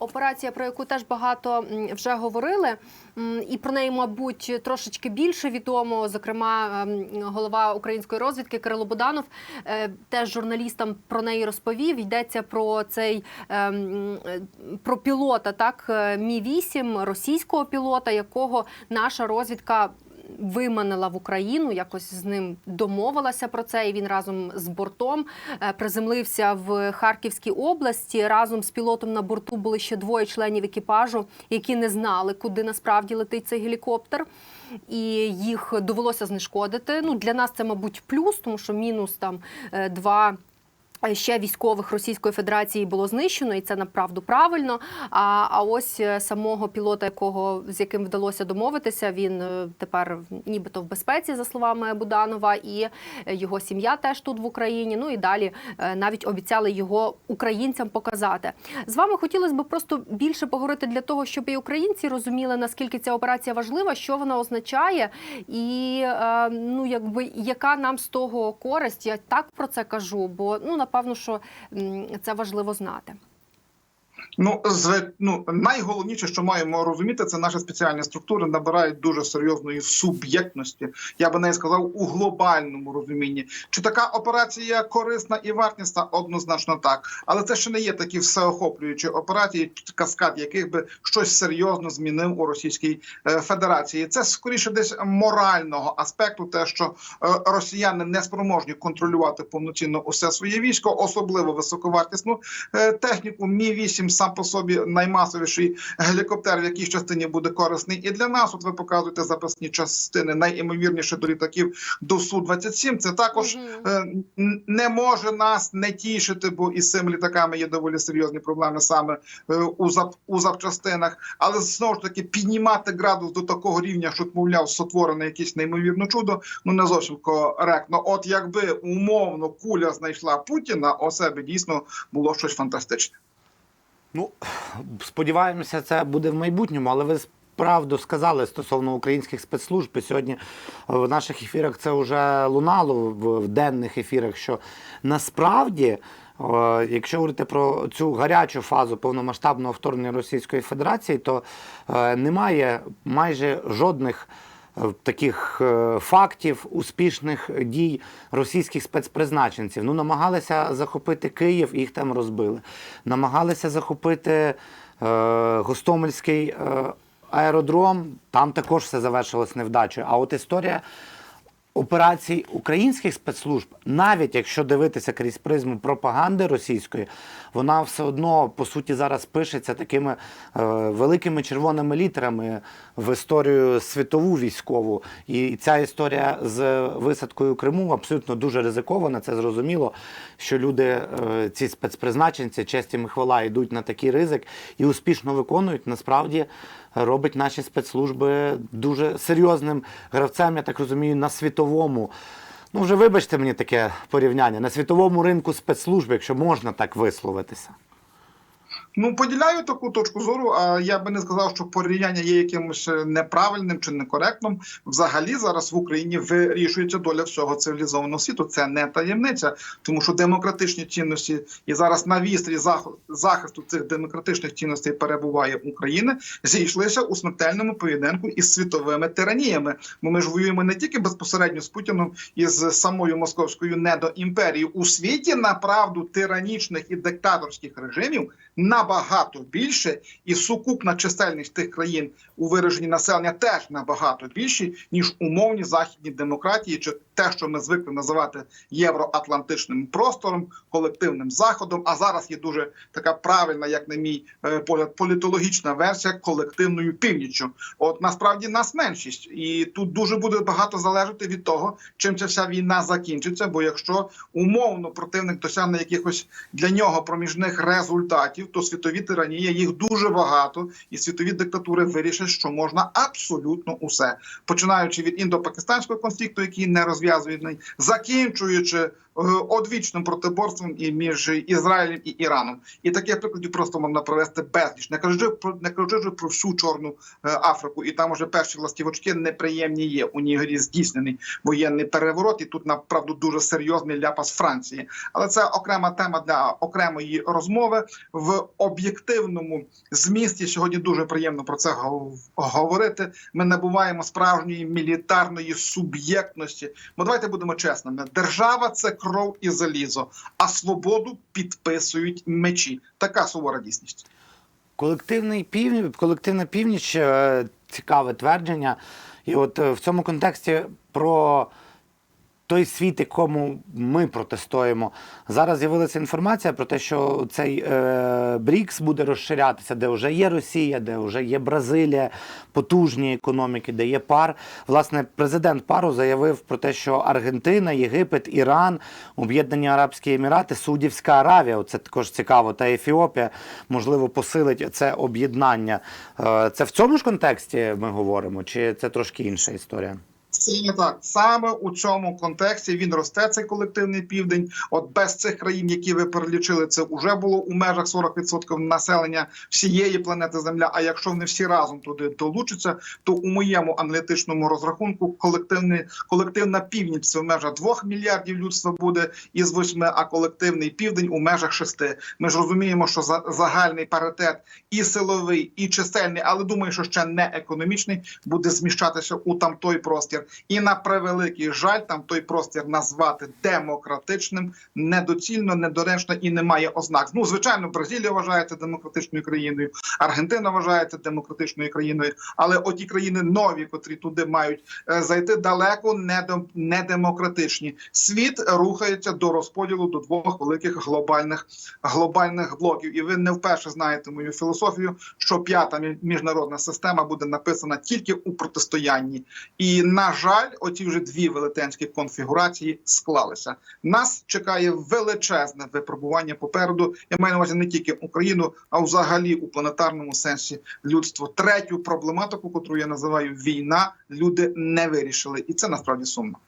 Операція, про яку теж багато вже говорили, і про неї, мабуть, трошечки більше відомо. Зокрема, ем, голова української розвідки Кирило Буданов е, теж журналістам про неї розповів. Йдеться про цей ем, про пілота, так е, Мі 8 російського пілота, якого наша розвідка. Виманила в Україну, якось з ним домовилася про це. І він разом з бортом е, приземлився в Харківській області. Разом з пілотом на борту були ще двоє членів екіпажу, які не знали, куди насправді летить цей гелікоптер. І їх довелося знешкодити. Ну для нас це, мабуть, плюс, тому що мінус там е, два. Ще військових Російської Федерації було знищено, і це направду правильно. А, а ось е, самого пілота, якого з яким вдалося домовитися, він е, тепер нібито в безпеці, за словами Буданова, і е, його сім'я теж тут в Україні. Ну і далі навіть обіцяли його українцям показати. З вами хотілося б просто більше поговорити для того, щоб і українці розуміли, наскільки ця операція важлива, що вона означає, і ну якби яка нам з того користь. Я так про це кажу, бо ну напевно, що це важливо знати. Ну, зв... ну найголовніше, що маємо розуміти, це наші спеціальні структури набирають дуже серйозної суб'єктності. Я би не сказав у глобальному розумінні. Чи така операція корисна і вартісна? Однозначно так, але це ще не є такі всеохоплюючі операції, каскад яких би щось серйозно змінив у Російській е, Федерації. Це скоріше десь морального аспекту, те, що е, росіяни не спроможні контролювати повноцінно усе своє військо, особливо високовартісну е, техніку. Мі 8 сам по собі наймасовіший гелікоптер, в якійсь частині буде корисний і для нас. От ви показуєте запасні частини, найімовірніше до літаків до су 27 Це також е, не може нас не тішити, бо із цими літаками є доволі серйозні проблеми саме е, у зап у запчастинах. Але знову ж таки піднімати градус до такого рівня, що мовляв, сотворене якесь неймовірне чудо, ну не зовсім коректно. От якби умовно куля знайшла Путіна, у себе дійсно було щось фантастичне. Ну, сподіваємося, це буде в майбутньому, але ви правду сказали стосовно українських спецслужб. І сьогодні в наших ефірах це вже лунало в денних ефірах. Що насправді, е, якщо говорити про цю гарячу фазу повномасштабного вторгнення Російської Федерації, то е, немає майже жодних. Е, Таких е, фактів успішних дій російських спецпризначенців. Ну, намагалися захопити Київ, їх там розбили. Намагалися захопити е, Гостомельський е, аеродром, там також все завершилось невдачею. А от історія операцій українських спецслужб, навіть якщо дивитися крізь призму пропаганди російської, вона все одно по суті зараз пишеться такими е, великими червоними літерами в історію світову військову. І ця історія з висадкою Криму абсолютно дуже ризикована. Це зрозуміло, що люди, е, ці спецпризначенці, честь їм і хвала, йдуть на такий ризик і успішно виконують. Насправді робить наші спецслужби дуже серйозним гравцем, я так розумію, на світовому. Ну, вже вибачте мені таке порівняння на світовому ринку спецслужб, якщо можна так висловитися. Ну, поділяю таку точку зору. А я би не сказав, що порівняння є якимось е, неправильним чи некоректним. Взагалі зараз в Україні вирішується доля всього цивілізованого світу. Це не таємниця, тому що демократичні цінності і зараз на вістрі зах- захисту цих демократичних цінностей перебуває Україна. Зійшлися у смертельному поєдинку із світовими тираніями. Бо ми ж воюємо не тільки безпосередньо з Путіном і з самою московською недоімперією у світі. Направду тиранічних і диктаторських режимів набагато більше, і сукупна чисельність тих країн у вираженні населення теж набагато більші, ніж умовні західні демократії, чи те, що ми звикли називати євроатлантичним простором, колективним заходом. А зараз є дуже така правильна, як на мій е, погляд, політологічна версія колективною північчю. От насправді нас меншість, і тут дуже буде багато залежати від того, чим ця вся війна закінчиться. Бо якщо умовно противник досягне якихось для нього проміжних результатів, то світові тиранії їх дуже багато, і світові диктатури вирішать, що можна абсолютно усе, починаючи від індо-пакистанського конфлікту, який не розв'язаний, закінчуючи одвічним протиборством і між Ізраїлем і Іраном. І таких прикладів просто можна провести безліч. Не кажучи про не кажучи про всю чорну е, Африку, і там уже перші ластівочки неприємні є. У Нігері здійснений воєнний переворот, і тут направду дуже серйозний ляпас Франції. Але це окрема тема для окремої розмови в об'єктивному змісті. Сьогодні дуже приємно про це говорити. Ми набуваємо справжньої мілітарної суб'єктності. Бо давайте будемо чесними: держава це кров і залізо, а свободу підписують мечі. Така сувора дійсність. Колективний північ, колективна північ е, цікаве твердження. І от е, в цьому контексті про той світ, якому ми протестуємо. Зараз з'явилася інформація про те, що цей е, БРІКС буде розширятися, де вже є Росія, де вже є Бразилія, потужні економіки, де є пар. Власне, президент пару заявив про те, що Аргентина, Єгипет, Іран, Об'єднані Арабські Емірати, Саудівська Аравія, це також цікаво, та Ефіопія, можливо, посилить це об'єднання. Е, це в цьому ж контексті ми говоримо, чи це трошки інша історія? Не так. Саме у цьому контексті він росте цей колективний південь. От без цих країн, які ви перелічили, це вже було у межах 40% населення всієї планети Земля. А якщо вони всі разом туди долучаться, то у моєму аналітичному розрахунку колективний колективна північ це в межах 2 мільярдів людства буде із 8, а колективний південь у межах 6. Ми ж розуміємо, що за загальний паритет і силовий, і чисельний, але думаю, що ще не економічний, буде зміщатися у там той простір. І на превеликий жаль, там той простір назвати демократичним недоцільно, недоречно і немає ознак. Ну, звичайно, Бразилія вважається демократичною країною, Аргентина вважається демократичною країною, але оті країни нові, котрі туди мають е, зайти далеко, не демократичні. Світ рухається до розподілу до двох великих глобальних глобальних блоків. І ви не вперше знаєте мою філософію, що п'ята міжнародна система буде написана тільки у протистоянні. І на жаль, оці вже дві велетенські конфігурації склалися. Нас чекає величезне випробування попереду. Я маю на увазі не тільки Україну, а взагалі у планетарному сенсі людство. Третю проблематику, котру я називаю війна, люди не вирішили, і це насправді сумно.